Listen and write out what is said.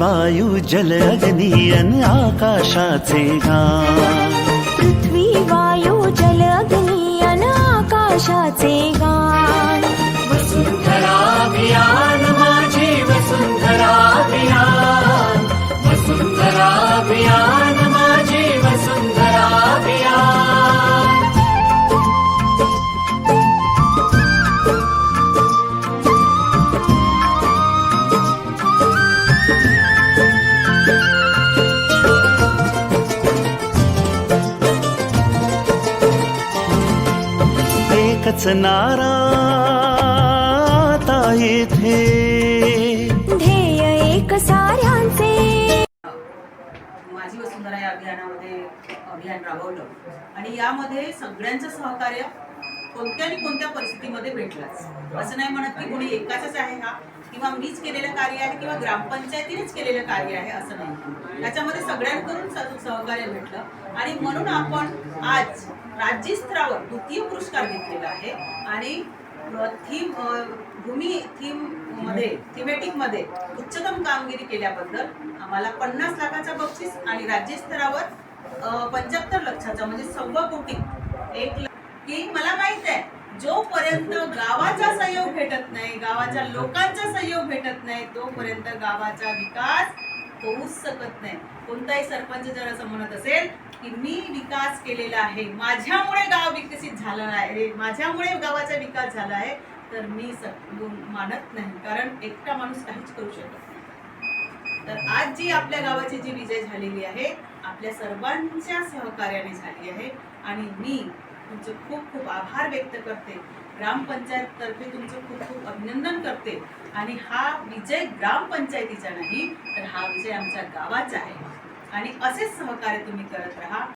वायू जल अग्नि अन आकाशाचे गान पृथ्वी वायू जल अग्नि अन आकाशाचे एकच नारा आता येथे ध्येय एक साऱ्यांचे. माझी वसुंधरा या अभियानामध्ये अभियान राबवलं. आणि यामध्ये सगळ्यांचं सहकार्य कोणत्या आणि कोणत्या परिस्थितीमध्ये भेटलंच? असं नाही म्हणत की कोणी एकाच आहे हा. किंवा मीच केलेलं कार्य आहे किंवा ग्रामपंचायतीनेच केलेलं कार्य आहे असं नाही. त्याच्यामध्ये सगळ्यांकडून सहकार्य भेटलं. आणि म्हणून आपण आज राज्यस्तरावर द्वितीय पुरस्कार घेतलेला आहे. आणि थीम भूमी थीममध्ये थीमेटिकमध्ये उच्चतम कामगिरी केल्याबद्दल आम्हाला पन्नास लाखाचा बक्षीस आणि राज्यस्तरावर पंच्याहत्तर लक्षाचा म्हणजे सव्वा कोटी एक लाख की मला माहीत आहे जोपर्यंत गावाचा सहयोग भेटत नाही गावाच्या लोकांचा सहयोग भेटत नाही तोपर्यंत गावाचा विकास होऊच शकत नाही. कोणताही सरपंच जर असं म्हणत असेल की मी विकास केलेला आहे माझ्यामुळे गाव विकसित झालं आहे माझ्यामुळे गावाचा विकास झाला आहे तर मी मानत नाही. कारण एकटा माणूस काहीच करू शकत नाही. तर आज जी आपल्या गावाची जी विजय झालेली आहे आपल्या सर्वांच्या सहकार्याने झाली आहे आणि मी तुमचं खूप खूप आभार व्यक्त करते. ग्रामपंचायततर्फे तुमचं खूप खूप अभिनंदन करते. आणि हा विजय ग्रामपंचायतीचा नाही तर हा विजय आमच्या गावाचा आहे. आणि असेच सहकार्य तुम्ही करत राहा.